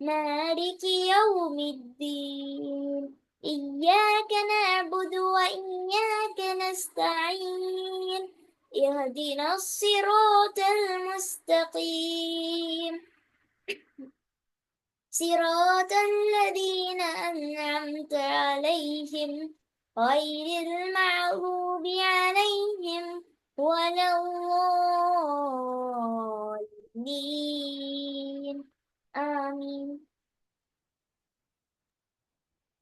مالك يوم الدين؟ إياك نعبد وإياك نستعين. اهدنا الصراط المستقيم. صراط الذين أنعمت عليهم غير المغضوب عليهم ولا الضالين. آمين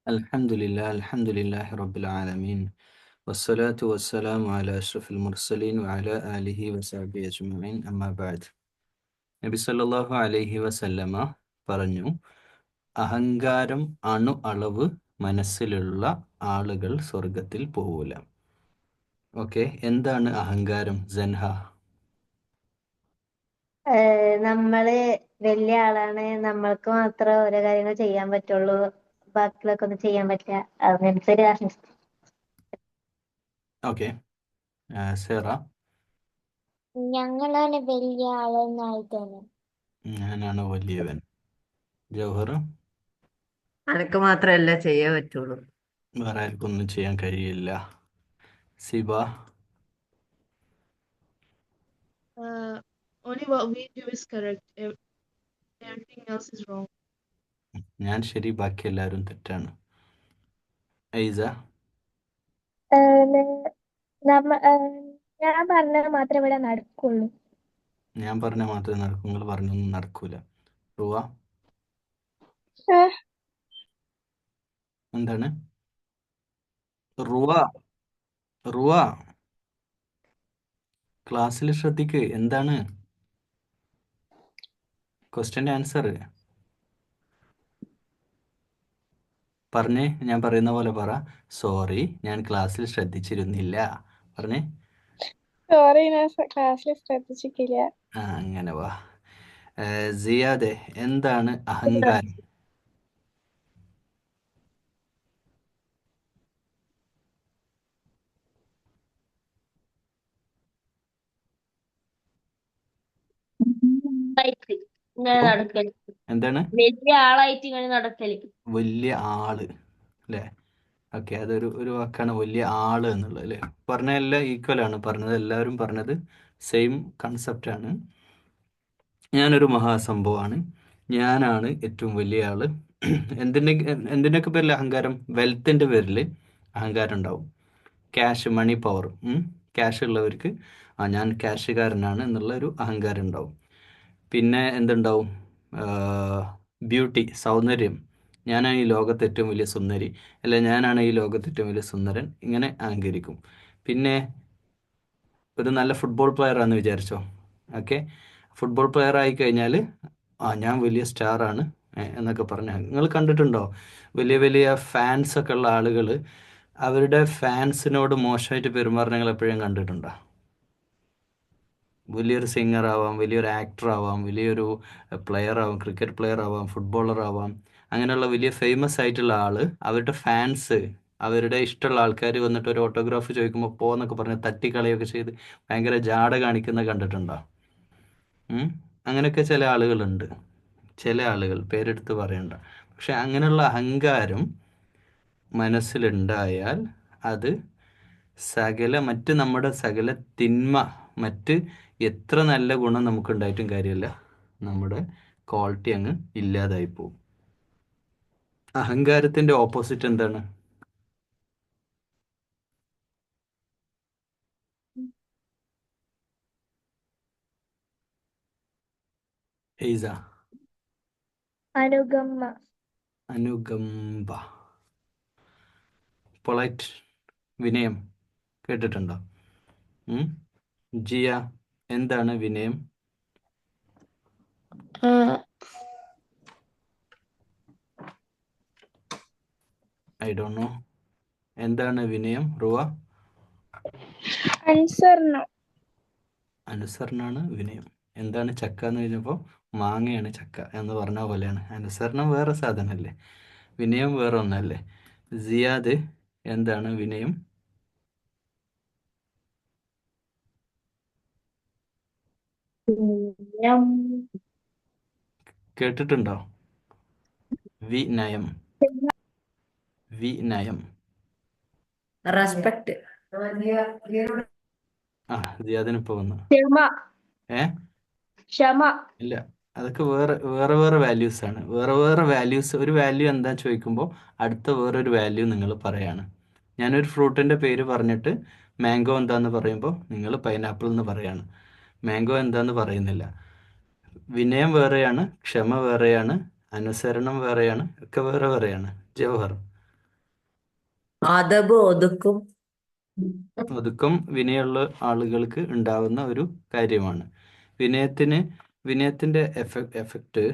الحمد لله الحمد لله رب العالمين والصلاة والسلام على أشرف المرسلين وعلى آله وصحبه أجمعين أما بعد നബി സല്ലല്ലാഹു അലൈഹി വസല്ലമ പറഞ്ഞു അഹങ്കാരം അണു അളവ് മനസ്സിലുള്ള ആളുകൾ സ്വർഗത്തിൽ പോവൂല ഓക്കെ എന്താണ് അഹങ്കാരം ജൻഹ ഏഹ് നമ്മള് വലിയ ആളാണ്. നമ്മൾക്ക് മാത്രം ഓരോ കാര്യങ്ങൾ ചെയ്യാൻ പറ്റുള്ളൂ. ബാക്കിയുള്ളവർക്ക് ഒന്നും ചെയ്യാൻ പറ്റില്ല. അങ്ങനത്തെ ഒരു അഹങ്കാരം. ഓക്കെ സേറ ഞങ്ങളാണ് വലിയ ആളെന്നായിട്ടാണ്. ഞാനാണ് വലിയവൻ. ജൗഹർ അനക്ക് മാത്രമല്ല ചെയ്യാൻ പറ്റുള്ളൂ. വേറെ ആർക്കും ഒന്നും ചെയ്യാൻ കഴിയില്ല. സിബ? Uh, only what we do is correct. Ev- Everything else is wrong. ഞാൻ ശരി ബാക്കി എല്ലാവരും തെറ്റാണ്. ഐസ? ഞാൻ പറഞ്ഞത് മാത്രമേ ഇവിടെ നടക്കുള്ളൂ. ഞാൻ പറഞ്ഞ മാത്രമേ നടക്കൂ. നിങ്ങൾ പറഞ്ഞൊന്നും നടക്കൂല. റുവ? എന്താണ്? റുവ? റുവ? ക്ലാസ്സിൽ ശ്രദ്ധിക്ക്. എന്താണ്? ക്വസ്റ്റ്യന്റെ ആൻസർ പറഞ്ഞേ ഞാൻ പറയുന്ന പോലെ പറ. സോറി ഞാൻ ക്ലാസ്സിൽ ശ്രദ്ധിച്ചിരുന്നില്ല. പറഞ്ഞേ. സോറി ഞാൻ ക്ലാസ്സിൽ ശ്രദ്ധിച്ചിട്ടില്ല. ആ അങ്ങനെ വാ. സിയാദെ എന്താണ് അഹങ്കാരം? ആയിട്ട് ഇങ്ങനെ നടക്കൽ. എന്താണ്? വലിയ ആളായിട്ട് ഇങ്ങനെ നടക്കൽ. വലിയ ആൾ അല്ലേ? ഓക്കെ അതൊരു ഒരു വാക്കാണ് വലിയ ആൾ എന്നുള്ളത് അല്ലേ? പറഞ്ഞ എല്ലാം ഈക്വൽ ആണ്. പറഞ്ഞത് എല്ലാവരും പറഞ്ഞത് സെയിം കൺസെപ്റ്റ് ആണ്. ഞാനൊരു മഹാസംഭവമാണ്. ഞാനാണ് ഏറ്റവും വലിയ ആൾ. എന്തിന്റെ എന്തിന്റെയൊക്കെ പേരിൽ അഹങ്കാരം? വെൽത്തിന്റെ പേരിൽ അഹങ്കാരം ഉണ്ടാവും. ക്യാഷ് മണി പവർ ക്യാഷ് ഉള്ളവർക്ക് ആ ഞാൻ ക്യാഷുകാരനാണ് എന്നുള്ള ഒരു അഹങ്കാരം ഉണ്ടാവും. പിന്നെ എന്തുണ്ടാവും? ബ്യൂട്ടി സൗന്ദര്യം. ഞാനാണ് ഈ ലോകത്ത് ഏറ്റവും വലിയ സുന്ദരി. അല്ല ഞാനാണ് ഈ ലോകത്ത് ഏറ്റവും വലിയ സുന്ദരൻ. ഇങ്ങനെ അഹങ്കരിക്കും പിന്നെ ഒരു നല്ല ഫുട്ബോൾ പ്ലെയർ ആണെന്ന് വിചാരിച്ചോ? ഓക്കെ. ഫുട്ബോൾ പ്ലെയർ ആയി കഴിഞ്ഞാൽ ആ ഞാൻ വലിയ സ്റ്റാർ ആണ് എന്നൊക്കെ പറഞ്ഞ. നിങ്ങൾ കണ്ടിട്ടുണ്ടോ? വലിയ വലിയ ഫാൻസ് ഒക്കെ ഉള്ള ആളുകൾ അവരുടെ ഫാൻസിനോട് മോശമായിട്ട് പെരുമാറുന്ന എപ്പോഴും കണ്ടിട്ടുണ്ടോ? വലിയൊരു സിംഗർ ആവാം വലിയൊരു ആക്ടർ ആവാം വലിയൊരു പ്ലെയർ ആവാം ക്രിക്കറ്റ് പ്ലെയർ ആവാം ഫുട്ബോളർ ആവാം അങ്ങനെയുള്ള വലിയ ഫേമസ് ആയിട്ടുള്ള ആൾ അവരുടെ ഫാൻസ് അവരുടെ ഇഷ്ടമുള്ള ആൾക്കാർ വന്നിട്ട് ഒരു ഓട്ടോഗ്രാഫ് ചോദിക്കുമ്പോൾ പോന്നൊക്കെ പറഞ്ഞ് തട്ടിക്കളയൊക്കെ ചെയ്ത് ഭയങ്കര ജാട കാണിക്കുന്ന കണ്ടിട്ടുണ്ടോ? അങ്ങനെയൊക്കെ ചില ആളുകളുണ്ട്. ചില ആളുകൾ പേരെടുത്ത് പറയണ്ട. പക്ഷെ അങ്ങനെയുള്ള അഹങ്കാരം മനസ്സിലുണ്ടായാൽ അത് സകല മറ്റ് നമ്മുടെ സകല തിന്മ മറ്റ് എത്ര നല്ല ഗുണം നമുക്ക് ഉണ്ടായിട്ടും കാര്യമില്ല. നമ്മുടെ ക്വാളിറ്റി അങ്ങ് ഇല്ലാതായി പോകും. അഹങ്കാരത്തിന്റെ ഓപ്പോസിറ്റ് എന്താണ്? അനുകമ്പ. അനുകമ്പ. പൊളൈറ്റ് വിനയം കേട്ടിട്ടുണ്ടോ? ജിയ. എന്താണ് വിനയം? ഐ ഡോ നോ. എന്താണ് വിനയം റുവ? അനുസരണം. അനുസരണാണ് വിനയം. എന്താണ് ചക്ക എന്ന് കഴിഞ്ഞപ്പോ മാങ്ങയാണ് ചക്ക എന്ന് പറഞ്ഞ പോലെയാണ്. അനുസരണം വേറെ സാധനമല്ലേ വിനയം വേറെ ഒന്നല്ലേ? സിയാദ് എന്താണ് വിനയം? കേട്ടിട്ടുണ്ടോ? വിനയം. വിനയം. റെസ്പെക്ട്. ആ ജിയാദിനിപ്പോ വന്നു. ഏ? ക്ഷമ. ഇല്ല. അതൊക്കെ വേറെ വേറെ വേറെ വാല്യൂസ് ആണ്. വേറെ വേറെ വാല്യൂസ് ഒരു വാല്യൂ എന്താ ചോദിക്കുമ്പോൾ അടുത്ത വേറൊരു വാല്യൂ നിങ്ങൾ പറയാണ്. ഞാനൊരു ഫ്രൂട്ടിന്റെ പേര് പറഞ്ഞിട്ട് മാംഗോ എന്താന്ന് പറയുമ്പോൾ നിങ്ങൾ പൈനാപ്പിൾ എന്ന് പറയാണ്. മാംഗോ എന്താന്ന് പറയുന്നില്ല. വിനയം വേറെയാണ് ക്ഷമ വേറെയാണ് അനുസരണം വേറെയാണ് ഒക്കെ വേറെ വേറെയാണ്. ജവഹർ. അതബ് ഒതുക്കും. ഒതുക്കം വിനയമുള്ള ആളുകൾക്ക് ഉണ്ടാവുന്ന ഒരു കാര്യമാണ്. വിനയത്തിന് വിനയത്തിന്റെ എഫക്ട് എഫക്റ്റ്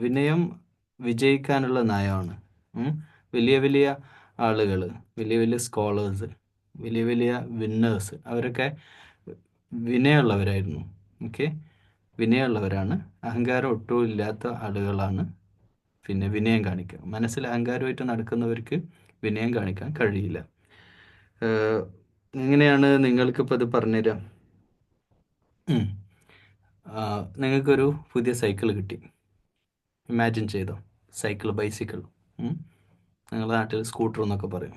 വിനയം വിജയിക്കാനുള്ള നയമാണ്. വലിയ വലിയ ആളുകൾ വലിയ വലിയ സ്കോളേഴ്സ് വലിയ വലിയ വിന്നേഴ്സ് അവരൊക്കെ വിനയമുള്ളവരായിരുന്നു. ഓക്കെ വിനയമുള്ളവരാണ്. അഹങ്കാരം ഒട്ടും ഇല്ലാത്ത ആളുകളാണ്. പിന്നെ വിനയം കാണിക്കുക. മനസ്സിൽ അഹങ്കാരമായിട്ട് നടക്കുന്നവർക്ക് വിനയം കാണിക്കാൻ കഴിയില്ല. എങ്ങനെയാണ് നിങ്ങൾക്കിപ്പോൾ ഇത് പറഞ്ഞുതരാം? നിങ്ങൾക്കൊരു പുതിയ സൈക്കിൾ കിട്ടി. ഇമാജിൻ ചെയ്തോ? സൈക്കിൾ ബൈസിക്കിൾ നിങ്ങളുടെ നാട്ടിൽ സ്കൂട്ടർ എന്നൊക്കെ പറയും.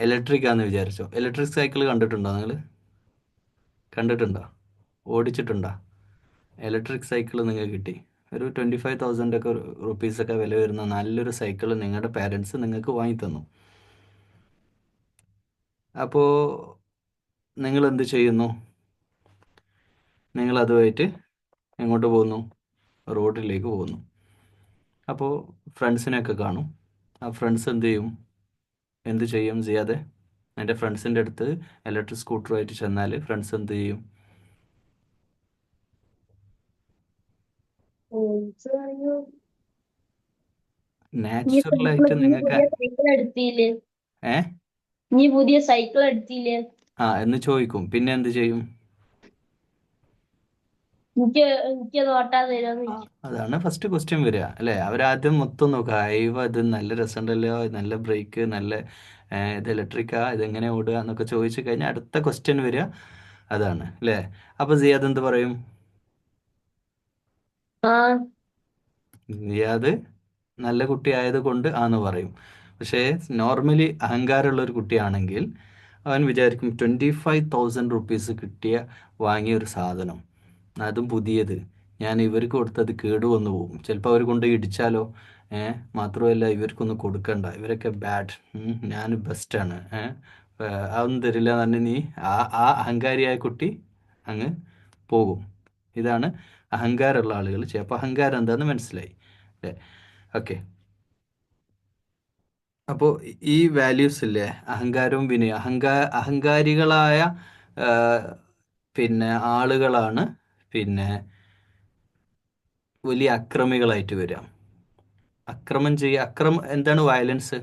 ഇലക്ട്രിക് ആണെന്ന് വിചാരിച്ചോ? ഇലക്ട്രിക് സൈക്കിൾ കണ്ടിട്ടുണ്ടോ നിങ്ങൾ കണ്ടിട്ടുണ്ടോ? ഓടിച്ചിട്ടുണ്ടോ? ഇലക്ട്രിക് സൈക്കിൾ നിങ്ങൾക്ക് കിട്ടി. ഒരു ട്വന്റി ഫൈവ് തൗസൻഡ് ഒക്കെ റുപ്പീസൊക്കെ വില വരുന്ന നല്ലൊരു സൈക്കിൾ നിങ്ങളുടെ പാരൻസ് നിങ്ങൾക്ക് വാങ്ങി തന്നു. അപ്പോൾ നിങ്ങൾ എന്ത് ചെയ്യുന്നു? നിങ്ങൾ അതുമായിട്ട് എങ്ങോട്ട് പോകുന്നു? റോഡിലേക്ക് പോകുന്നു. അപ്പോൾ ഫ്രണ്ട്സിനെയൊക്കെ കാണും. ആ ഫ്രണ്ട്സ് എന്ത് ചെയ്യും? എന്ത് ചെയ്യും ചെയ്യാതെ? എന്റെ ഫ്രണ്ട്സിന്റെ അടുത്ത് ഇലക്ട്രിക് സ്കൂട്ടറുമായിട്ട് ചെന്നാൽ ഫ്രണ്ട്സ് എന്ത് ചെയ്യും? നാച്ചുറലായിട്ട് നിങ്ങൾക്ക് എടുത്തില്ലേ? ഏ? നീ പുതിയ സൈക്കിൾ എടുത്തില്ലേ? ആ എന്ന് ചോദിക്കും. പിന്നെ എന്ത് ചെയ്യും? അതാണ് ഫസ്റ്റ് ക്വസ്റ്റ്യൻ വരിക. അല്ലെ? അവരാദ്യം മൊത്തം നോക്കുക അയവ ഇത് നല്ല രസമുണ്ടല്ലോ. നല്ല ബ്രേക്ക് നല്ല ഇത് ഇലക്ട്രിക്കാ ഇതെങ്ങനെ ഓടുക എന്നൊക്കെ ചോദിച്ചു കഴിഞ്ഞാൽ അടുത്ത ക്വസ്റ്റ്യൻ വരിക അതാണ് അല്ലേ അപ്പൊ സിയാദ് എന്ത് പറയും? സിയാദ് നല്ല കുട്ടി ആയതുകൊണ്ട് ആന്ന് പറയും. പക്ഷേ നോർമലി അഹങ്കാരമുള്ള ഒരു കുട്ടിയാണെങ്കിൽ അവൻ വിചാരിക്കും ട്വന്റി ഫൈവ് തൗസൻഡ് റുപ്പീസ് കിട്ടിയ വാങ്ങിയ ഒരു സാധനം. അതും പുതിയത്. ഞാൻ ഇവർക്ക് കൊടുത്തത് കേടുവന്നു പോകും. ചിലപ്പോൾ അവർ കൊണ്ട് ഇടിച്ചാലോ? മാത്രമല്ല ഇവർക്കൊന്നും കൊടുക്കണ്ട. ഇവരൊക്കെ ബാഡ് ഞാൻ ബെസ്റ്റാണ് അതൊന്നും തരില്ല പറഞ്ഞ് നീ ആ ആ അഹങ്കാരിയായ കുട്ടി അങ്ങ് പോകും. ഇതാണ് അഹങ്കാരമുള്ള ആളുകൾ ചെയ്യുക. അഹങ്കാരം എന്താണെന്ന് മനസ്സിലായി. അല്ലേ? ഓക്കെ അപ്പോൾ ഈ വാല്യൂസ് ഇല്ലേ? അഹങ്കാരവും വിനയം അഹങ്കാ അഹങ്കാരികളായ പിന്നെ ആളുകളാണ് പിന്നെ വലിയ അക്രമികളായിട്ട് വരിക. അക്രമം ചെയ്യുക അക്രമം എന്താണ് വയലൻസ്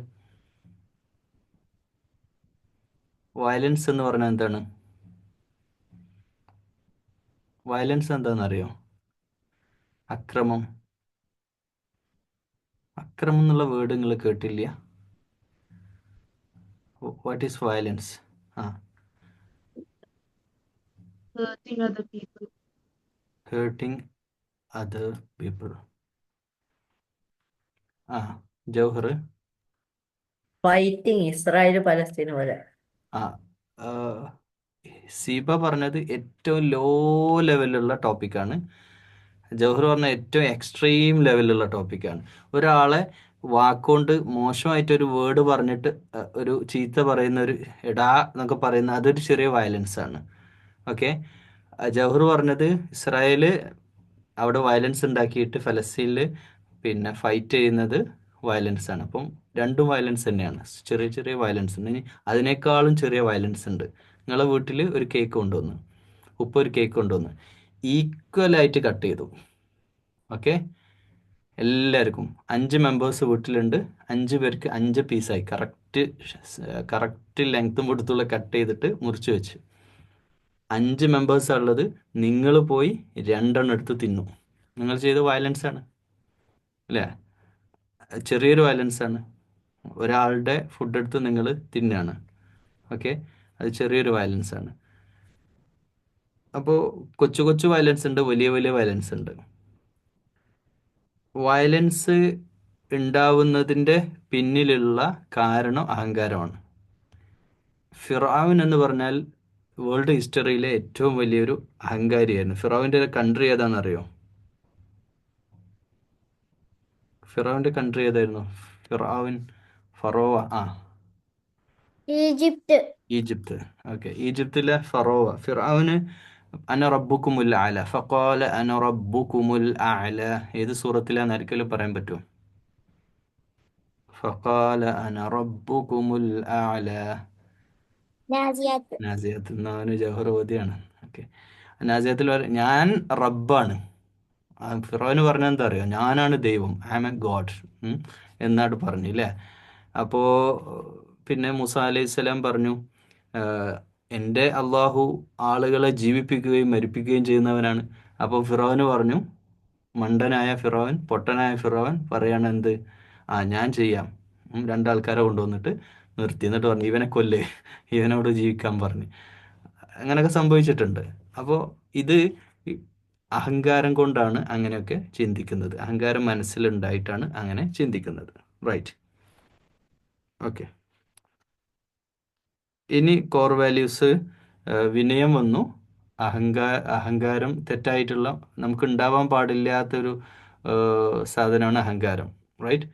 വയലൻസ് എന്ന് പറഞ്ഞാൽ എന്താണ്? വയലൻസ് എന്താണെന്നറിയോ? അക്രമം. അക്രമം എന്നുള്ള വേർഡ് നിങ്ങൾ കേട്ടില്ല. What is violence ah. Hurting other people ah Jauhar. Fighting Israel Palestine പോലെ. ആ സിബ പറഞ്ഞത് ഏറ്റവും ലോ ലെവലുള്ള ടോപ്പിക്കാണ് ജൗഹർ പറഞ്ഞ ഏറ്റവും എക്സ്ട്രീം ലെവലുള്ള ടോപ്പിക്കാണ് ഒരാളെ വാക്കുകൊണ്ട് മോശമായിട്ടൊരു വേർഡ് പറഞ്ഞിട്ട് ഒരു ചീത്ത പറയുന്ന ഒരു എടാ എന്നൊക്കെ പറയുന്ന അതൊരു ചെറിയ വയലൻസ് ആണ്. ഓക്കെ ജൗഹർ പറഞ്ഞത് ഇസ്രായേൽ അവിടെ വയലൻസ് ഉണ്ടാക്കിയിട്ട് ഫലസ്തീനിൽ പിന്നെ ഫൈറ്റ് ചെയ്യുന്നത് വയലൻസ് ആണ്. അപ്പം രണ്ടും വയലൻസ് തന്നെയാണ്. ചെറിയ ചെറിയ വയലൻസ് ഉണ്ട്. അതിനേക്കാളും ചെറിയ വയലൻസ് ഉണ്ട്. നിങ്ങളെ വീട്ടിൽ ഒരു കേക്ക് കൊണ്ടുവന്നു ഉപ്പ ഒരു കേക്ക് കൊണ്ടുവന്നു ഈക്വലായിട്ട് കട്ട് ചെയ്തു. ഓക്കെ എല്ലാവർക്കും അഞ്ച് മെമ്പേഴ്സ് വീട്ടിലുണ്ട്. അഞ്ച് പേർക്ക് അഞ്ച് പീസായി കറക്റ്റ് കറക്റ്റ് ലെങ്ത്തും കൊടുത്തുള്ള കട്ട് ചെയ്തിട്ട് മുറിച്ച് വെച്ച്. അഞ്ച് മെമ്പേഴ്സാണ് ഉള്ളത് നിങ്ങൾ പോയി രണ്ടെണ്ണം എടുത്ത് തിന്നു. നിങ്ങൾ ചെയ്ത വയലൻസ് ആണ്. അല്ലേ? ചെറിയൊരു വയലൻസ് ആണ്. ഒരാളുടെ ഫുഡ് എടുത്ത് നിങ്ങൾ തിന്നാണ്. ഓക്കെ അത് ചെറിയൊരു വയലൻസ് ആണ്. അപ്പോൾ കൊച്ചു കൊച്ചു വയലൻസ് ഉണ്ട് വലിയ വലിയ വയലൻസ് ഉണ്ട്. വയലൻസ് ഉണ്ടാവുന്നതിന്റെ പിന്നിലുള്ള കാരണം അഹങ്കാരമാണ്. ഫിറാവൻ എന്ന് പറഞ്ഞാൽ വേൾഡ് ഹിസ്റ്ററിയിലെ ഏറ്റവും വലിയൊരു അഹങ്കാരിയായിരുന്നു. ഫിറാവിന്റെ കൺട്രി ഏതാണെന്നറിയോ? ഫിറാവിന്റെ കൺട്രി ഏതായിരുന്നു? ഫിറാവിൻ ഫറോവ ആ. ഈജിപ്ത്. ഈജിപ്ത്. ഓക്കെ. ഈജിപ്തിലെ ഫറോവ ഫിറാവിന് അന റബ്ബുക്കുമുൽ അല. ഫഖാല അന റബ്ബുക്കുമുൽ ആല ഏത് സൂറത്തിലാന്ന് ആർക്കെങ്കിലും പറയാൻ പറ്റുമോ ഫഖാല അന റബ്ബുക്കുമുൽ ആല നാസിയാത്ത്. നാസിയത്ത്. ജവഹർ ജവഹർവതിയാണ് ഓക്കെ. നാസിയത്തിൽ ഞാൻ റബ്ബാണ്. ഫിറോന് പറഞ്ഞ എന്താ അറിയോ? ഞാനാണ് ദൈവം. ഐ എം എ ഗോഡ് എന്നാണ് പറഞ്ഞു അല്ലേ അപ്പോ പിന്നെ മുസ അലൈഹി സ്വലാം പറഞ്ഞു "ആഹ്, എന്റെ അള്ളാഹു ആളുകളെ ജീവിപ്പിക്കുകയും മരിപ്പിക്കുകയും ചെയ്യുന്നവനാണ്. അപ്പോൾ ഫിറോന് പറഞ്ഞു മണ്ടനായ ഫിറോൻ പൊട്ടനായ ഫിറോൻ പറയാണ് എന്ത്? ആ ഞാൻ ചെയ്യാം. രണ്ടാൾക്കാരെ കൊണ്ടുവന്നിട്ട് നിർത്തി. എന്നിട്ട് പറഞ്ഞു ഇവനെ കൊല്ലേ. ഇവനോട് ജീവിക്കാൻ പറഞ്ഞു. അങ്ങനെയൊക്കെ സംഭവിച്ചിട്ടുണ്ട്. അപ്പോൾ ഇത് അഹങ്കാരം കൊണ്ടാണ് അങ്ങനെയൊക്കെ ചിന്തിക്കുന്നത്. അഹങ്കാരം മനസ്സിലുണ്ടായിട്ടാണ് അങ്ങനെ ചിന്തിക്കുന്നത്. റൈറ്റ് ഓക്കെ ഇനി കോർ വാല്യൂസ് വിനയം വന്നു. അഹങ്കാ അഹങ്കാരം തെറ്റായിട്ടുള്ള നമുക്ക് ഉണ്ടാവാൻ പാടില്ലാത്തൊരു സാധനമാണ് അഹങ്കാരം. റൈറ്റ്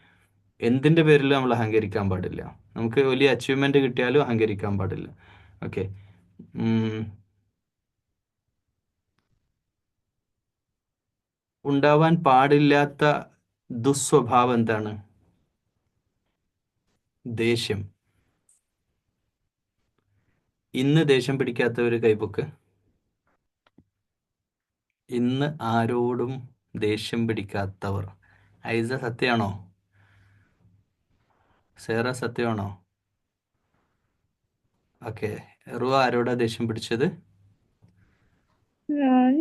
എന്തിന്റെ പേരിൽ നമ്മൾ അഹങ്കരിക്കാൻ പാടില്ല. നമുക്ക് വലിയ അച്ചീവ്മെന്റ് കിട്ടിയാലും അഹങ്കരിക്കാൻ പാടില്ല. ഓക്കെ ഉണ്ടാവാൻ പാടില്ലാത്ത ദുസ്വഭാവം എന്താണ്? ദേഷ്യം. ഇന്ന് ദേഷ്യം പിടിക്കാത്ത ഒരു കൈബുക്ക് ഇന്ന് ആരോടും ദേഷ്യം പിടിക്കാത്തവർ. ഐസ സത്യമാണോ? സേറ സത്യമാണോ? ഓക്കെ. റുവ ആരോടാ ദേഷ്യം പിടിച്ചത് ഞാൻ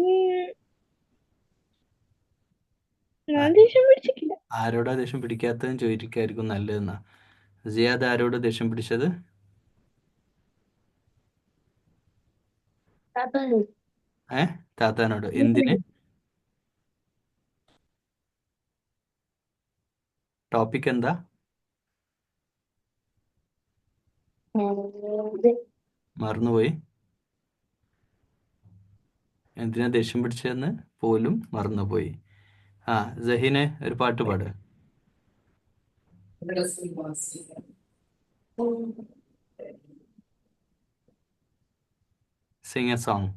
ഞാൻ ദേഷ്യം പിടിച്ചിട്ടില്ല. ആരോടാ ദേഷ്യം പിടിക്കാത്തതെന്ന് ചോദിക്കായിരിക്കും നല്ലതെന്നാ. സിയാദ് ആരോട് ദേഷ്യം പിടിച്ചത്. ഏ? താത്താനോട്. എന്തിന്? ടോപ്പിക് എന്താ? മറന്നുപോയി. എന്തിനാ ദേഷ്യം പിടിച്ചതെന്ന് പോലും മറന്നുപോയി. ആ ജഹീനെ ഒരു പാട്ട് പാട്. Sing a song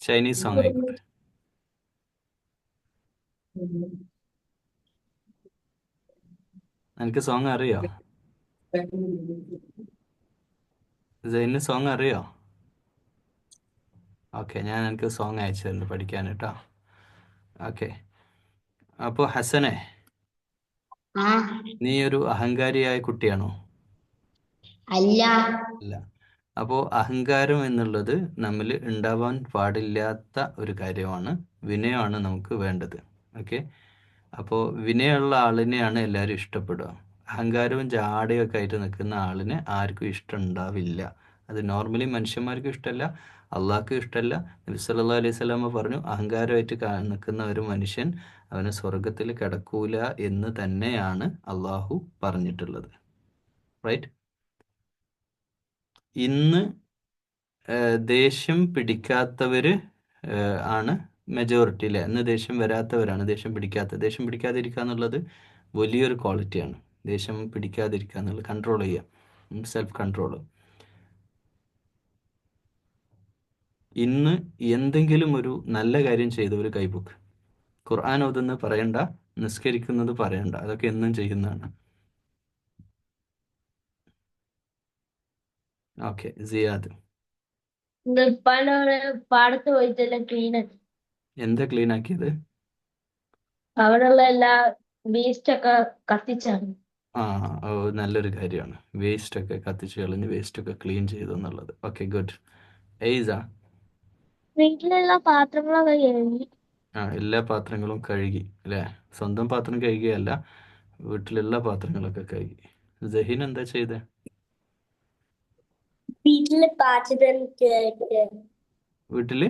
Chinese song ആയിക്കോട്ടെ എനിക്ക് സോങ് അറിയോ സോങ് അറിയോ? ഓക്കെ ഞാൻ എനിക്ക് സോങ് അയച്ചു തരുന്നു പഠിക്കാൻ കേട്ടോ ഓക്കെ അപ്പോൾ ഹസനെ നീ ഒരു അഹങ്കാരിയായ കുട്ടിയാണോ? അല്ല. അല്ല. അപ്പോൾ അഹങ്കാരം എന്നുള്ളത് നമ്മൾ ഉണ്ടാവാൻ പാടില്ലാത്ത ഒരു കാര്യമാണ് വിനയമാണ് നമുക്ക് വേണ്ടത്. ഓക്കെ അപ്പോൾ വിനയമുള്ള ആളിനെയാണ് എല്ലാവരും ഇഷ്ടപ്പെടുക. അഹങ്കാരവും ജാടയൊക്കെ ആയിട്ട് നിൽക്കുന്ന ആളിനെ ആർക്കും ഇഷ്ടം ഉണ്ടാവില്ല. അത് നോർമലി മനുഷ്യന്മാർക്കും ഇഷ്ടമല്ല അള്ളാഹ്ക്കും ഇഷ്ടമല്ല നബി സല്ലല്ലാഹു അലൈഹി സ്വലാമ പറഞ്ഞു അഹങ്കാരമായിട്ട് കാണിക്കുന്ന ഒരു മനുഷ്യൻ അവന് സ്വർഗത്തിൽ കിടക്കൂല എന്ന് തന്നെയാണ് അള്ളാഹു പറഞ്ഞിട്ടുള്ളത്. റൈറ്റ് ഇന്ന് ദേഷ്യം പിടിക്കാത്തവര് ആണ് മെജോറിറ്റി അല്ലേ ഇന്ന് ദേഷ്യം വരാത്തവരാണ് ദേഷ്യം പിടിക്കാത്ത ദേഷ്യം പിടിക്കാതിരിക്കുക എന്നുള്ളത് വലിയൊരു ക്വാളിറ്റിയാണ് ദേഷ്യം പിടിക്കാതിരിക്കുക എന്നുള്ളത് കൺട്രോൾ ചെയ്യുക സെൽഫ് കൺട്രോൾ ഇന്ന് എന്തെങ്കിലും ഒരു നല്ല കാര്യം ചെയ്ത ഒരു കൈബുക്ക്. ഖുർആൻ ഓതുന്നത് പറയണ്ട നിസ്കരിക്കുന്നത് പറയണ്ട. അതൊക്കെ എന്നും ചെയ്യുന്നതാണ്. ഓക്കെ സിയാദ്. ഉപ്പാനോട് പാടത്ത് പോയിട്ടെല്ലാം ക്ലീൻ ആക്കി. എന്താ ക്ലീൻ ആക്കിയത്? അവിടെയുള്ള എല്ലാ വേസ്റ്റ് ഒക്കെ കത്തിച്ചാണ്. ആ ഓ നല്ലൊരു കാര്യമാണ്. വേസ്റ്റ് ഒക്കെ കത്തിച്ച് കളഞ്ഞ് വേസ്റ്റ് ഒക്കെ ക്ലീൻ ചെയ്തു എന്നുള്ളത്. ഓക്കെ ഗുഡ് എയ്സ വീട്ടിലുള്ള പാത്രങ്ങളൊക്കെ കഴുകി. ആ എല്ലാ പാത്രങ്ങളും കഴുകി അല്ലേ? സ്വന്തം പാത്രം കഴുകിയല്ല വീട്ടിലുള്ള പാത്രങ്ങളൊക്കെ കഴുകി. ജഹീൻ എന്താ ചെയ്തേ? വീട്ടിലെ പാചകം കേട്ട് വീട്ടിൽ?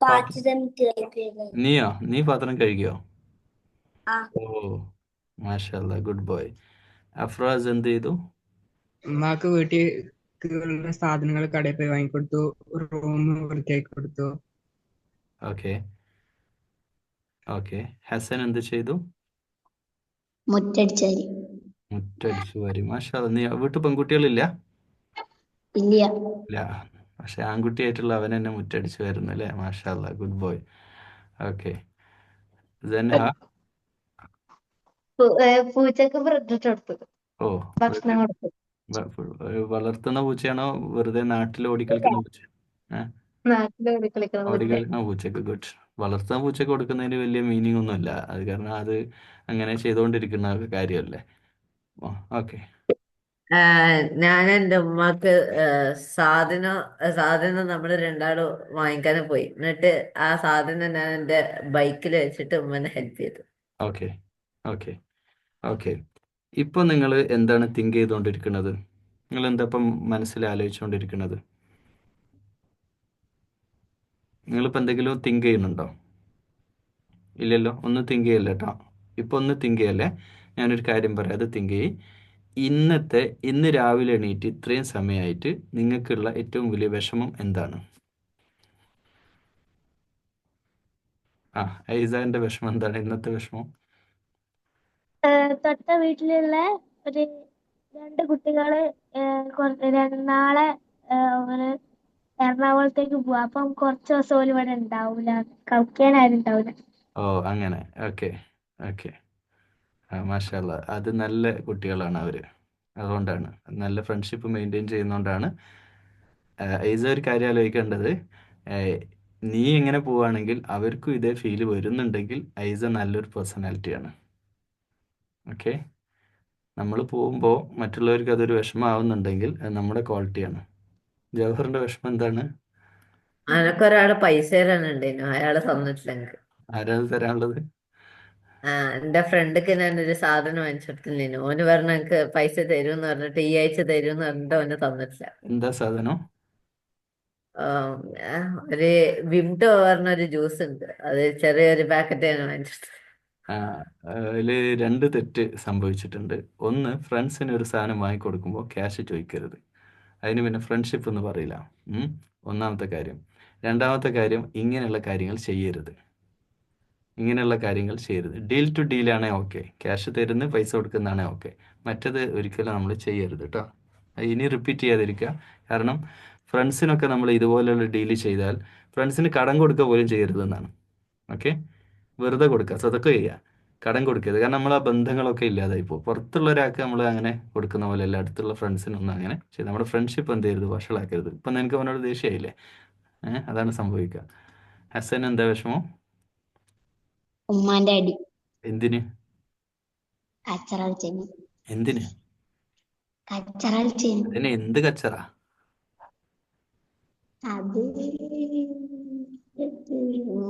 പാചകം കേൾക്കുക നീയോ? നീ പാത്രം കഴുകിയോ? ആ. ഓ മാഷല്ല ഗുഡ് ബോയ്. അഫ്രാസ് എന്ത് ചെയ്തു? ഉമ്മാക്ക് വീട്ടിലുള്ള സാധനങ്ങൾ കടയിൽ പോയി വാങ്ങിക്കൊടുത്തു റൂം വൃത്തിയാക്കി കൊടുത്തു. ഓക്കെ ഓക്കെ ഹസൻ എന്ത് ചെയ്തു? മുറ്റടിച്ചാരി മുറ്റടിച്ചു വാരി. മാഷാ നീ വീട്ടിൽ പെൺകുട്ടികളില്ല? ഇല്ല. ഇല്ല. പക്ഷെ ആൺകുട്ടിയായിട്ടുള്ള അവൻ എന്നെ മുറ്റടിച്ചു വരുന്നു അല്ലേ? മാഷാ ഗുഡ് ബോയ് ഓക്കെ പൂച്ചക്ക് ബ്രെഡ് കൊടുത്തു. ഓ ഭക്ഷണം കൊടുത്തു. വ- വളർത്തുന്ന പൂച്ചയാണോ വെറുതെ നാട്ടിൽ ഓടിക്കളിക്കുന്ന പൂച്ച നാട്ടിൽ ഓടി കളിക്കുന്ന പൂച്ച ഓടിക്കളിക്കുന്ന പൂച്ചക്ക് ഗുഡ്. വളർത്തുന്ന പൂച്ചക്ക് കൊടുക്കുന്നതിന് വലിയ മീനിങ് ഒന്നുമില്ല. അത് കാരണം അത് അങ്ങനെ ചെയ്തുകൊണ്ടിരിക്കുന്ന ഒരു കാര്യമല്ലേ? ഓക്കെ. ഞാൻ എന്റെ ഉമ്മക്ക് ഏഹ്, സാധനം സാധനം നമ്മൾ രണ്ടാളും വാങ്ങിക്കാൻ പോയി. എന്നിട്ട് ആ സാധനം ഞാൻ എന്റെ ബൈക്കിൽ വെച്ചിട്ട് ഉമ്മനെ ഹെൽപ്പ് ചെയ്തു. Okay okay okay. ഇപ്പൊ നിങ്ങൾ എന്താണ് തിങ്ക് ചെയ്തുകൊണ്ടിരിക്കുന്നത് നിങ്ങൾ എന്താ ഇപ്പം മനസ്സിൽ ആലോചിച്ചുകൊണ്ടിരിക്കുന്നത് നിങ്ങളിപ്പോൾ എന്തെങ്കിലും തിങ്ക് ചെയ്യുന്നുണ്ടോ? ഇല്ലല്ലോ ഒന്ന് തിങ്ക് ചെയ്യല്ല കേട്ടോ ഇപ്പൊ ഒന്ന് തിങ്ക് ചെയ്യല്ലേ? ഞാനൊരു കാര്യം പറയാം അത് തിങ്ക് ചെയ്യും. ഇന്നത്തെ ഇന്ന് രാവിലെ എണീറ്റ് ഇത്രയും സമയമായിട്ട് നിങ്ങൾക്കുള്ള ഏറ്റവും വലിയ വിഷമം എന്താണ്? ആ ഐസാന്റെ വിഷമം എന്താണ്? ഇന്നത്തെ വിഷമം? തൊട്ട വീട്ടിലുള്ള ഒരു രണ്ട് കുട്ടികൾ നാളെ എറണാകുളത്തേക്ക് പോവാ. അപ്പം കുറച്ച് ദിവസം ഓൽ ഇവിടെ ഉണ്ടാവൂല കളിക്കാൻ ആരും ഉണ്ടാവൂല ഓ അങ്ങനെ. ഓക്കെ. ഓക്കെ. മാഷാല്ല അത് നല്ല കുട്ടികളാണ് അവർ. അതുകൊണ്ടാണ്. നല്ല ഫ്രണ്ട്ഷിപ്പ് മെയിന്റെയിൻ ചെയ്യുന്നതുകൊണ്ടാണ് ഏത് ഒരു കാര്യം ആലോചിക്കേണ്ടത്. നീ എങ്ങനെ പോവാണെങ്കിൽ അവർക്കും ഇതേ ഫീൽ വരുന്നുണ്ടെങ്കിൽ ഐസ നല്ലൊരു പേഴ്സണാലിറ്റിയാണ്. ഓക്കെ. നമ്മൾ പോകുമ്പോൾ മറ്റുള്ളവർക്ക് അതൊരു വിഷമമാവുന്നുണ്ടെങ്കിൽ അത് നമ്മുടെ ക്വാളിറ്റിയാണ് ജവഹറിന്റെ വിഷമം എന്താണ്? അനക്കൊരാൾ പൈസ തരാനുണ്ടായിരുന്നു അയാൾ തന്നിട്ടില്ല എനിക്ക്. ആരാണ് തരാനുള്ളത്? ആ എന്റെ ഫ്രണ്ടിക്ക് ഞാനൊരു സാധനം വാങ്ങിച്ചെടുത്തില്ലേനു. ഓന് പറഞ്ഞ എനിക്ക് പൈസ തരുമെന്ന് പറഞ്ഞിട്ട് ഈ ആഴ്ച തരുമെന്ന് പറഞ്ഞിട്ട് ഓന് തന്നിട്ടില്ല. എന്താ സാധനം? ആം, ആ, ഒരു വിംടോ പറഞ്ഞ ഒരു ജ്യൂസ് ഉണ്ട്. അത് ചെറിയൊരു പാക്കറ്റ് ഞാൻ വാങ്ങിച്ചെടുത്തു. ആ, രണ്ട് തെറ്റ് സംഭവിച്ചിട്ടുണ്ട്. ഒന്ന് ഫ്രണ്ട്സിന് ഒരു സാധനം വാങ്ങിക്കൊടുക്കുമ്പോൾ ക്യാഷ് ചോദിക്കരുത്. അതിന് പിന്നെ ഫ്രണ്ട്ഷിപ്പ് എന്ന് പറയില്ല. ഒന്നാമത്തെ കാര്യം. രണ്ടാമത്തെ കാര്യം ഇങ്ങനെയുള്ള കാര്യങ്ങൾ ചെയ്യരുത്. ഇങ്ങനെയുള്ള കാര്യങ്ങൾ ചെയ്യരുത്. ഡീൽ ടു ഡീൽ ആണേ ഓക്കെ. ക്യാഷ് തരുന്ന പൈസ കൊടുക്കുന്നതാണേ ഓക്കെ. മറ്റത് ഒരിക്കലും നമ്മൾ ചെയ്യരുത് കേട്ടോ ഇനി റിപ്പീറ്റ് ചെയ്യാതിരിക്കുക. കാരണം ഫ്രണ്ട്സിനൊക്കെ നമ്മൾ ഇതുപോലെയുള്ള ഡീൽ ചെയ്താൽ ഫ്രണ്ട്സിന് കടം കൊടുക്കുക പോലും ചെയ്യരുതെന്നാണ്. ഓക്കെ? വെറുതെ കൊടുക്കുക സദക്ക ചെയ്യുക കടം കൊടുക്കരുത്. കാരണം നമ്മൾ ആ ബന്ധങ്ങളൊക്കെ ഇല്ലാതായി പോകും. പുറത്തുള്ള ഒരാൾക്ക് നമ്മൾ അങ്ങനെ കൊടുക്കുന്ന പോലെ അല്ല അടുത്തുള്ള ഫ്രണ്ട്സിനൊന്നും അങ്ങനെ ചെയ്ത് നമ്മുടെ ഫ്രണ്ട്ഷിപ്പ് എന്ത് ചെയ്യരുത്? വഷളാക്കരുത്. ഇപ്പം നിനക്ക് അവനോട് ദേഷ്യമായില്ലേ ഏഹ്? അതാണ് സംഭവിക്കുക. ഹസൻ എന്താ വിഷമം? ഉമ്മാന്റെ അടി. എന്തിന്? കച്ചറളിച്ചേന് എന്തിന്? കച്ചറളിച്ചേന് അതിന് എന്ത് കച്ചറ? അത്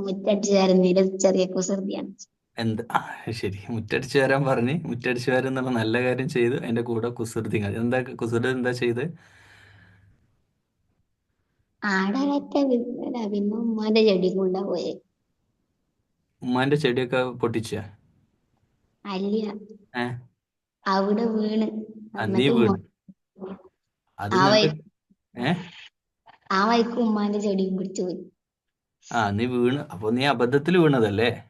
മുറ്റടിച്ചു ചെറിയ കുസൃതിയാണ് എന്ത്? ശരി. മുറ്റടിച്ചു വരാൻ പറഞ്ഞു. മുറ്റടിച്ചു വരാൻ എന്നുള്ള നല്ല കാര്യം ചെയ്ത് അതിന്റെ കൂടെ കുസൃതി എന്താ കുസൃതി എന്താ ചെയ്ത്? പിന്നെ ഉമ്മാന്റെ ചെടി കൊണ്ടാ പോയെ. ഉമ്മാന്റെ ചെടിയൊക്കെ പൊട്ടിച്ച? അല്ല. അവിടെ വീണ്. നീ വീണ്. അത് ആ വഴിക്ക് ഉമ്മാന്റെ ചെടിയും പിടിച്ചു പോയി. ആ നീ വീണ്. അപ്പൊ നീ അബദ്ധത്തിൽ വീണതല്ലേ?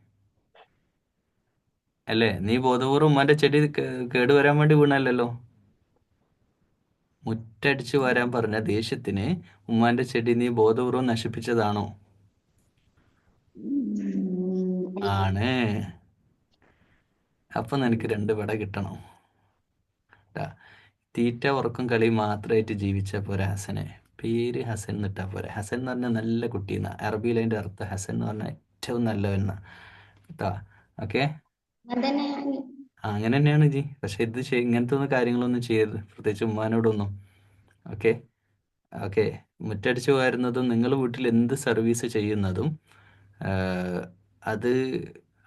അല്ലേ? നീ ബോധപൂർവം ഉമ്മാന്റെ ചെടി കേട് വരാൻ വേണ്ടി വീണല്ലോ മുറ്റടിച്ചു വരാൻ പറഞ്ഞ ദേഷ്യത്തിന് ഉമ്മാന്റെ ചെടി നീ ബോധപൂർവം നശിപ്പിച്ചതാണോ. ആണ്. അപ്പൊ നിനക്ക് രണ്ട് വട കിട്ടണം. തീറ്റ ഉറക്കും കളി മാത്രമായിട്ട് ജീവിച്ച പോരെ ഹസനെ പേര് ഹസൻ എന്നിട്ടാ പോരെ. ഹസൻ എന്ന് പറഞ്ഞാൽ നല്ല കുട്ടി എന്നാ. അറബിയിൽ അതിന്റെ അർത്ഥം ഹസൻ എന്ന് പറഞ്ഞാൽ ഏറ്റവും നല്ലവെന്ന കേട്ടോ ഓക്കെ? അങ്ങനെ തന്നെയാണ് ജി. പക്ഷെ ഇത് ഇങ്ങനത്തെ ഒന്നും കാര്യങ്ങളൊന്നും ചെയ്യരുത്. പ്രത്യേകിച്ച് ഉമ്മാനോടൊന്നും. ഓക്കെ? ഓക്കെ. മുറ്റടിച്ച് വരുന്നതും നിങ്ങൾ വീട്ടിൽ എന്ത് സർവീസ് ചെയ്യുന്നതും അത്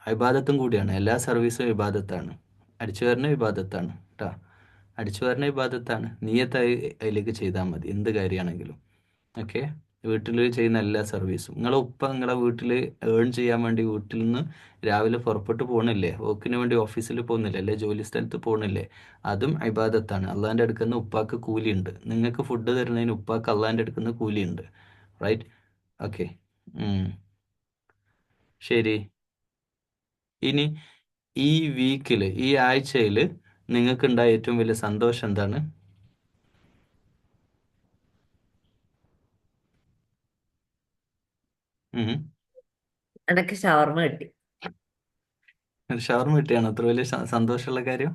ഇബാദത്തും കൂടിയാണ്. എല്ലാ സർവീസും ഇബാദത്താണ് അടിച്ചു വരുന്ന ഇബാദത്താണ് കേട്ടോ അടിച്ചു വരുന്ന ഇബാദത്താണ് നീയത്ത് അതിലേക്ക് ചെയ്താൽ മതി. എന്ത് കാര്യമാണെങ്കിലും ഓക്കെ? വീട്ടിൽ ചെയ്യുന്ന എല്ലാ സർവീസും. നിങ്ങളെ ഉപ്പ നിങ്ങളെ വീട്ടിൽ ഏൺ ചെയ്യാൻ വേണ്ടി വീട്ടിൽ നിന്ന് രാവിലെ പുറപ്പെട്ട് പോകണില്ലേ വർക്കിന് വേണ്ടി ഓഫീസിൽ പോകുന്നില്ലേ? അല്ലെ ജോലി സ്ഥലത്ത് പോകണില്ലേ അതും ഇബാദത്താണ് അള്ളാന്റെ അടുക്കുന്ന ഉപ്പാക്ക് കൂലിയുണ്ട്. നിങ്ങൾക്ക് ഫുഡ് തരുന്നതിന് ഉപ്പാക്ക് അള്ളാന്റെ അടുക്കുന്ന കൂലിയുണ്ട്. Right okay. ശരി. ഇനി ഈ വീക്കിൽ ഈ ആഴ്ചയിൽ നിങ്ങൾക്കുണ്ടായ ഏറ്റവും വലിയ സന്തോഷം എന്താണ്. എനക്ക് ഷവർമ്മ കിട്ടി. ഷവർമ കിട്ടിയാണോ? അത്ര വലിയ സന്തോഷമുള്ള കാര്യം?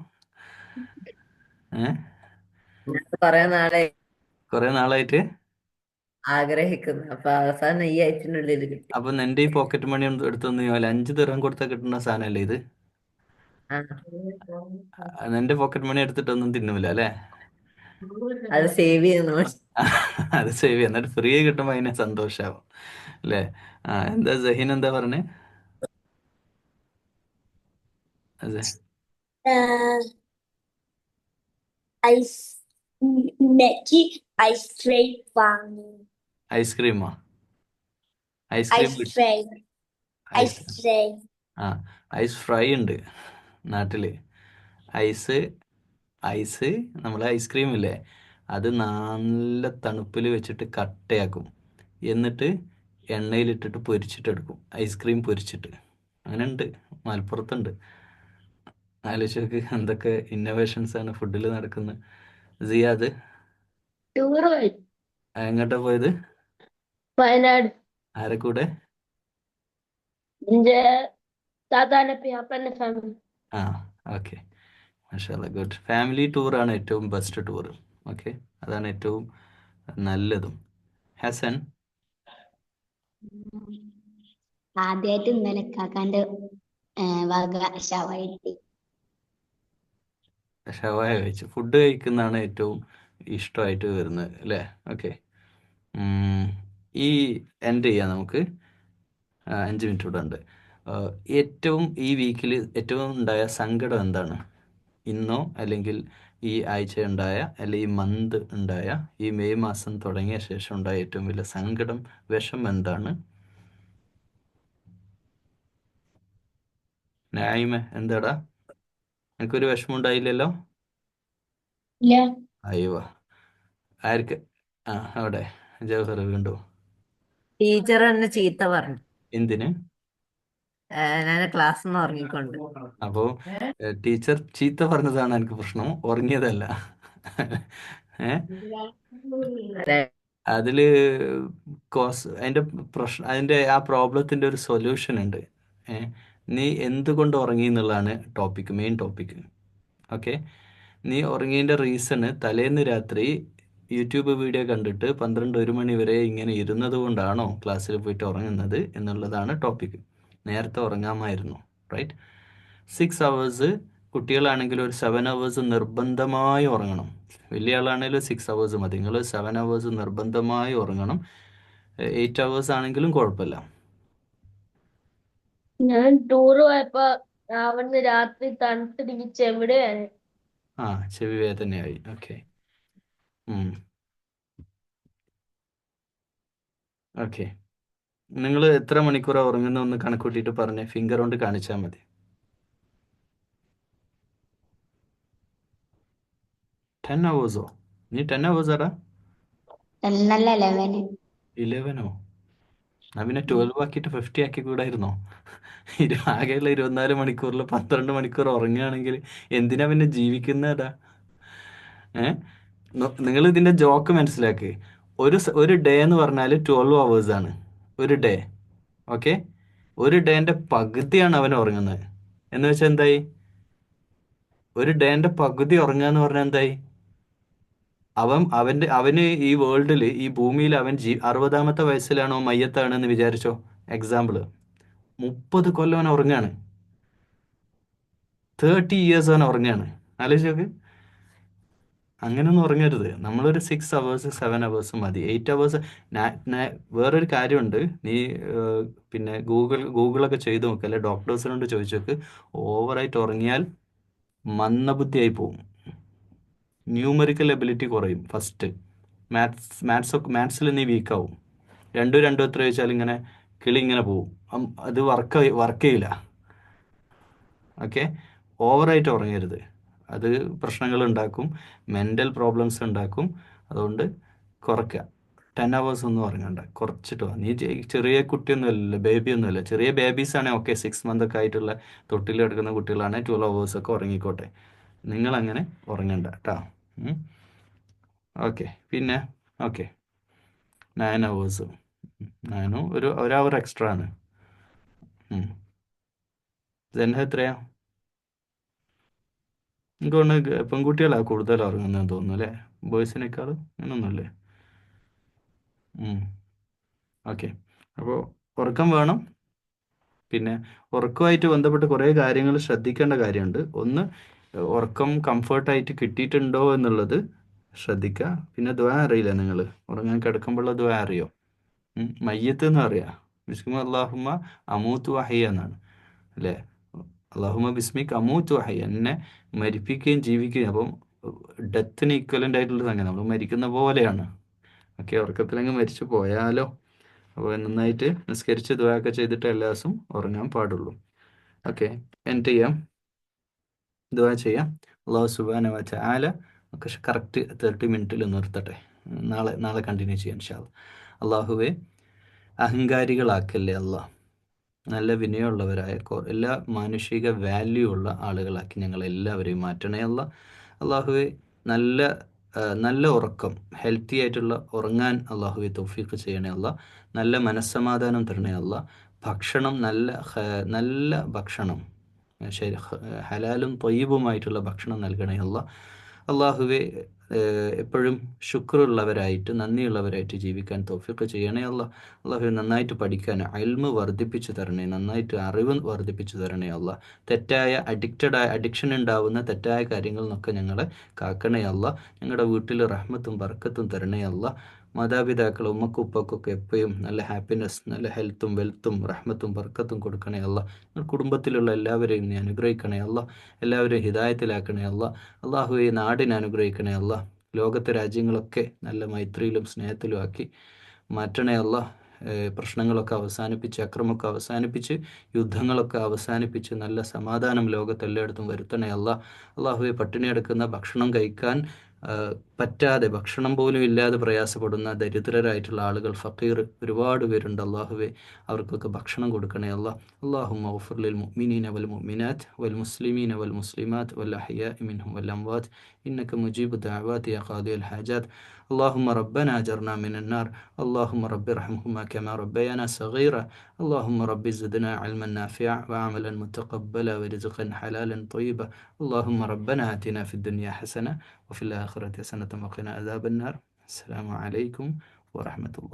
ഏഹ് കുറെ നാളെ കൊറേ നാളായിട്ട്? ആഗ്രഹിക്കുന്നു. അപ്പൊ അവസാനം ഈ ആഴ്ചനുള്ളിൽ കിട്ടി. അപ്പൊ നിന്റെ ഈ പോക്കറ്റ് മണി എടുത്തു അഞ്ചു തരം കൊടുത്താൽ കിട്ടുന്ന സാധനമല്ലേ ഇത്? ആ. നിന്റെ പോക്കറ്റ് മണി എടുത്തിട്ടൊന്നും തിന്നൂല അല്ലേ? അത് സേവ് ചെയ്യുന്നു. അത് സേവ് ചെയ്യാം എന്നിട്ട് ഫ്രീ കിട്ടുമ്പോ അതിനെ സന്തോഷാവും അല്ലേ? ആ എന്താ സഹീൻ എന്താ പറഞ്ഞേ? അതെ. ഐസ് നെക്കി ഐസ് ക്രീം വാങ്ങി. ഐസ്ക്രീമാ ice cream ice fry ice ice ആ ഐസ് ഫ്രൈ ഉണ്ട്. നാട്ടിൽ. ഐസ് ഐസ് നമ്മൾ ഐസ്ക്രീം ഇല്ലേ അത് നല്ല തണുപ്പിൽ വെച്ചിട്ട് കട്ടയാക്കും. എന്നിട്ട് എണ്ണയിലിട്ടിട്ട് പൊരിച്ചിട്ടെടുക്കും. ഐസ്ക്രീം പൊരിച്ചിട്ട്. അങ്ങനെ ഉണ്ട് മലപ്പുറത്തുണ്ട്. ആലോചിച്ചോക്ക്. എന്തൊക്കെ ഇന്നോവേഷൻസ് ആണ് ഫുഡിൽ നടക്കുന്നത് സിയാദ് എങ്ങോട്ടാ പോയത്? വയനാട്. ആരെ കൂടെ? താത്താന്റെ ഫാമിലി ആ ഓക്കെ. മാഷാല്ല ഗുഡ്. ഫാമിലി ടൂറാണ് ഏറ്റവും ബെസ്റ്റ് ടൂർ. ഓക്കെ. അതാണ് ഏറ്റവും നല്ലതും. ഹസൻ? ആദ്യമായിട്ട് ഇന്നലെ കാക്കാന്റെ ഏഹ്, വക ഷവായി ഷവായ കഴിച്ചു. ഫുഡ് കഴിക്കുന്നതാണ് ഏറ്റവും ഇഷ്ടമായിട്ട് വരുന്നത് അല്ലേ? ഓക്കെ. ഈ എൻഡ് ചെയ്യാം നമുക്ക്. അഞ്ച് മിനിറ്റ് കൂടെ ഉണ്ട്. ഏറ്റവും ഈ വീക്കിൽ ഏറ്റവും ഉണ്ടായ സങ്കടം എന്താണ്? ഇന്നോ അല്ലെങ്കിൽ ഈ ആഴ്ച ഉണ്ടായ അല്ലെങ്കിൽ ഈ മന്ത് ഉണ്ടായ ഈ മെയ് മാസം തുടങ്ങിയ ശേഷം ഉണ്ടായ ഏറ്റവും വലിയ സങ്കടം വിഷം എന്താണ്? നായ്മ എന്താടാ? എനിക്കൊരു വിഷമം ഉണ്ടായില്ലല്ലോ? അയ്യോ. ആർക്ക്? ആ അവിടെ. ജവഹർ വീണ്ടു ടീച്ചർ എന്നെ ചീത്ത പറഞ്ഞു. എന്തിന്? ഞാൻ ക്ലാസ് നിന്ന് ഉറങ്ങിക്കൊണ്ട്. അപ്പോ ടീച്ചർ ചീത്ത പറഞ്ഞതാണ് എനിക്ക് പ്രശ്നം. ഉറങ്ങിയതല്ല. ഏ അതിൽ കോസ് അതിന്റെ പ്രശ്നം അതിന്റെ ആ പ്രോബ്ലത്തിന്റെ ഒരു സൊല്യൂഷൻ ഉണ്ട്. ഏ നീ എന്തുകൊണ്ട് ഉറങ്ങി എന്നുള്ളതാണ് ടോപ്പിക് മെയിൻ ടോപ്പിക് ഓക്കെ? നീ ഉറങ്ങിയതിന്റെ റീസണ് തലേന്ന് രാത്രി യൂട്യൂബ് വീഡിയോ കണ്ടിട്ട് പന്ത്രണ്ട് ഒരു മണി വരെ ഇങ്ങനെ ഇരുന്നത് കൊണ്ടാണോ ക്ലാസ്സിൽ പോയിട്ട് ഉറങ്ങുന്നത് എന്നുള്ളതാണ് ടോപ്പിക് നേരത്തെ ഉറങ്ങാമായിരുന്നു റൈറ്റ് സിക്സ് അവേഴ്സ് കുട്ടികളാണെങ്കിൽ ഒരു സെവൻ അവേഴ്സ് നിർബന്ധമായി ഉറങ്ങണം. വലിയ ആളാണെങ്കിലും സിക്സ് അവേഴ്സ് മതി. നിങ്ങൾ സെവൻ അവേഴ്സ് നിർബന്ധമായി ഉറങ്ങണം. എയ്റ്റ് അവേഴ്സ് ആണെങ്കിലും കുഴപ്പമില്ല. ഞാൻ ടൂർ പോയപ്പോ അവിടുന്ന് രാത്രി തണുത്തിടിക്ക് ചെവിടെയാണ് ആ ചെവി വേദനയായി. ഓക്കെ ഓക്കെ നിങ്ങൾ എത്ര മണിക്കൂറാണ് ഉറങ്ങുന്ന ഒന്ന് കണക്കൂട്ടിയിട്ട് പറഞ്ഞേ. ഫിംഗർ കൊണ്ട് കാണിച്ചാൽ മതി. ടെൻ അവേഴ്സോ നീ ടെൻ അവേഴ്സാടാ ഇലവനോ ഞാൻ പിന്നെ ട്വൽവ് ആക്കിയിട്ട് ഫിഫ്റ്റി ആക്കി കൂടായിരുന്നോ? ആകെയുള്ള ഇരുപത്തിനാല് മണിക്കൂറിൽ പന്ത്രണ്ട് മണിക്കൂർ ഉറങ്ങുകയാണെങ്കിൽ എന്തിനാ പിന്നെ ജീവിക്കുന്നതാ ഏ? നിങ്ങൾ ഇതിന്റെ ജോക്ക് മനസ്സിലാക്കി. ഒരു ഒരു ഡേ എന്ന് പറഞ്ഞാൽ ട്വൽവ് അവേഴ്സ് ആണ്. ഒരു ഡേ. ഓക്കെ? ഒരു ഡേന്റെ പകുതിയാണ് അവൻ ഉറങ്ങുന്നത്. എന്ന് വെച്ചാൽ എന്തായി? ഒരു ഡേന്റെ പകുതി ഉറങ്ങുക എന്ന് പറഞ്ഞാൽ എന്തായി? അവൻ അവന്റെ അവന് ഈ വേൾഡിൽ ഈ ഭൂമിയിൽ അവൻ ജീ അറുപതാമത്തെ വയസ്സിലാണോ മയ്യത്താണെന്ന് വിചാരിച്ചോ? എക്സാമ്പിൾ മുപ്പത് കൊല്ലം അവൻ ഉറങ്ങാണ് തേർട്ടി ഇയേഴ്സ് അവൻ ഉറങ്ങാണ് ആലോചിച്ച് നോക്ക്. അങ്ങനെയൊന്നും ഉറങ്ങരുത്. നമ്മളൊരു സിക്സ് അവേഴ്സ് സെവൻ അവേഴ്സ് മതി. എയ്റ്റ് അവേഴ്സ് വേറൊരു കാര്യമുണ്ട്. നീ പിന്നെ ഗൂഗിൾ ഗൂഗിളൊക്കെ ചെയ്ത് നോക്ക്. അല്ലെ ഡോക്ടേഴ്സിനോട് ചോദിച്ചു നോക്ക്. ഓവറായിട്ട് ഉറങ്ങിയാൽ മന്ദബുദ്ധിയായി പോകും ന്യൂമറിക്കൽ എബിലിറ്റി കുറയും ഫസ്റ്റ്. മാത്സ് മാത്സ് ഒക്കെ മാത്സിൽ നീ വീക്കാവും രണ്ടോ രണ്ടോ എത്ര ചോദിച്ചാൽ ഇങ്ങനെ കിളി ഇങ്ങനെ പോവും. അത് വർക്ക് വർക്ക് ചെയ്യില്ല. ഓക്കെ ഓവറായിട്ട് ഉറങ്ങരുത്. അത് പ്രശ്നങ്ങൾ ഉണ്ടാക്കും മെന്റൽ പ്രോബ്ലംസ് ഉണ്ടാക്കും. അതുകൊണ്ട് കുറയ്ക്കുക. ടെൻ അവേഴ്സ് ഒന്നും ഉറങ്ങണ്ട. കുറച്ചിട്ടോ നീ ചെറിയ കുട്ടിയൊന്നുമല്ല ബേബിയൊന്നുമല്ല ചെറിയ ബേബീസ് ആണെങ്കിൽ ഓക്കെ സിക്സ് മന്ത് ഒക്കെ ആയിട്ടുള്ള തൊട്ടിൽ എടുക്കുന്ന കുട്ടികളാണെങ്കിൽ ട്വൽവ് അവേഴ്സ് ഒക്കെ ഉറങ്ങിക്കോട്ടെ. നിങ്ങൾ അങ്ങനെ ഉറങ്ങണ്ട കേട്ടോ ഓക്കെ പിന്നെ ഓക്കെ നയൻ അവേഴ്സ് നയനും ഒരു ഒരു അവർ എക്സ്ട്രാ ആണ്. ജനഹ എത്രയാ? എനിക്ക് പെൺകുട്ടികളാണ് കൂടുതൽ ഇറങ്ങുന്നതെന്ന് തോന്നുന്നു അല്ലേ? ബോയ്സിനേക്കാളും അങ്ങനൊന്നുമല്ലേ? ഓക്കെ. അപ്പോൾ ഉറക്കം വേണം. പിന്നെ ഉറക്കമായിട്ട് ബന്ധപ്പെട്ട് കുറേ കാര്യങ്ങൾ ശ്രദ്ധിക്കേണ്ട കാര്യമുണ്ട്. ഒന്ന് ഉറക്കം കംഫർട്ടായിട്ട് കിട്ടിയിട്ടുണ്ടോ എന്നുള്ളത് ശ്രദ്ധിക്കുക. പിന്നെ ദ്വാ അറിയില്ല നിങ്ങൾ ഉറങ്ങാൻ കിടക്കുമ്പോൾ ദ്വാ അറിയോ? മയ്യത്ത് എന്ന് അറിയാം ബിസ്മി അള്ളാഹുമ്മ അമൂത്ത് വഹിയ എന്നാണ്. അല്ലേ? അള്ളാഹുമ്മ ബിസ്മി അമൂത്ത് വഹയ്യ എന്നെ മരിപ്പിക്കുകയും ജീവിക്കുകയും അപ്പം ഡെത്തിന് ഈക്വലന്റ് ആയിട്ടുള്ള സംഗതി നമ്മൾ മരിക്കുന്ന പോലെയാണ്. ഓക്കെ ഉറക്കത്തിലങ്ങ് മരിച്ചു പോയാലോ? അപ്പോൾ നന്നായിട്ട് നിസ്കരിച്ച് ദ്വായൊക്കെ ചെയ്തിട്ട് എല്ലാ ദിവസവും ഉറങ്ങാൻ പാടുള്ളൂ. ഓക്കെ എൻഡ് ചെയ്യാം. ദ്വാ ചെയ്യാം. അള്ളാഹു സുബാന വച്ച ആല പക്ഷെ കറക്റ്റ് തേർട്ടി മിനിറ്റിൽ നിർത്തട്ടെ. നാളെ നാളെ കണ്ടിന്യൂ ചെയ്യാം ഷാ അള്ളാഹുവെ അഹങ്കാരികളാക്കല്ലേ അള്ളാഹ് നല്ല വിനയമുള്ളവരായ എല്ലാ മാനുഷിക വാല്യൂ ഉള്ള ആളുകളാക്കി ഞങ്ങൾ എല്ലാവരെയും മാറ്റണേ അല്ല. അള്ളാഹുവെ നല്ല നല്ല ഉറക്കം ഹെൽത്തി ആയിട്ടുള്ള ഉറങ്ങാൻ അള്ളാഹുവെ തൗഫീഖ് ചെയ്യണേ അല്ല. നല്ല മനസ്സമാധാനം തരണേ അല്ല. ഭക്ഷണം നല്ല നല്ല ഭക്ഷണം ഹലാലും തൊയ്യബുമായിട്ടുള്ള ഭക്ഷണം നൽകണേ അല്ല. അള്ളാഹുവെ എപ്പോഴും ശുക്രുള്ളവരായിട്ട് നന്ദിയുള്ളവരായിട്ട് ജീവിക്കാൻ തോഫിക്ക് ചെയ്യണേ അല്ല. അള്ളാഹു നന്നായിട്ട് പഠിക്കാൻ അൽമ് വർദ്ധിപ്പിച്ചു തരണേ നന്നായിട്ട് അറിവ് വർദ്ധിപ്പിച്ചു തരണേ അല്ല. തെറ്റായ അഡിക്റ്റഡ് ആയ അഡിക്ഷൻ ഉണ്ടാവുന്ന തെറ്റായ കാര്യങ്ങളിൽ നിന്നൊക്കെ ഞങ്ങളെ കാക്കണേ അല്ല. ഞങ്ങളുടെ വീട്ടിൽ റഹ്മത്തും ബർക്കത്തും തരണേ അല്ല. മാതാപിതാക്കൾ ഉമ്മക്കും ഉപ്പക്കൊക്കെ എപ്പോഴും നല്ല ഹാപ്പിനെസ് നല്ല ഹെൽത്തും വെൽത്തും റഹ്മത്തും ബർക്കത്തും കൊടുക്കണേ അല്ല കുടുംബത്തിലുള്ള എല്ലാവരെയും നീ അനുഗ്രഹിക്കണേ അല്ല എല്ലാവരെയും ഹിദായത്തിലാക്കണേ അല്ല അള്ളാഹു ഈ നാടിനെ അനുഗ്രഹിക്കണേ അല്ല ലോകത്തെ രാജ്യങ്ങളൊക്കെ നല്ല മൈത്രിയിലും സ്നേഹത്തിലും ആക്കി മാറ്റണേ അല്ല പ്രശ്നങ്ങളൊക്കെ അവസാനിപ്പിച്ച് അക്രമമൊക്കെ അവസാനിപ്പിച്ച് യുദ്ധങ്ങളൊക്കെ അവസാനിപ്പിച്ച് നല്ല സമാധാനം ലോകത്തെല്ലായിടത്തും വരുത്തണേ അല്ല അള്ളാഹുവെ പട്ടിണി എടുക്കുന്ന ഭക്ഷണം കഴിക്കാൻ പറ്റാതെ ഭക്ഷണം പോലും ഇല്ലാതെ പ്രയാസപ്പെടുന്ന ദരിദ്രരായിട്ടുള്ള ആളുകൾ ഫക്കീർ ഒരുപാട് പേരുണ്ട് അള്ളാഹുവെ അവർക്കൊക്കെ ഭക്ഷണം കൊടുക്കണേ അല്ല അള്ളാഹു മൗഫുർലിൽ മുഅ്മിനീന വൽ മുഅ്മിനാത്ത് വൽ മുസ്ലിമീന വൽ മുസ്ലിമാത്ത് വൽ അഹ്യാഇ മിൻഹും വൽ അംവാത്ത് إنك مجيب الدعوات يا قاضي الحاجات اللهم ربنا أجرنا من النار اللهم رب ارحمهما كما ربيانا صغيرا اللهم رب زدنا علما نافعا وعملا متقبلا ورزقا حلالا طيبا اللهم ربنا آتنا في الدنيا حسنة وفي الآخرة حسنة وقنا عذاب النار. السلام عليكم ورحمة الله.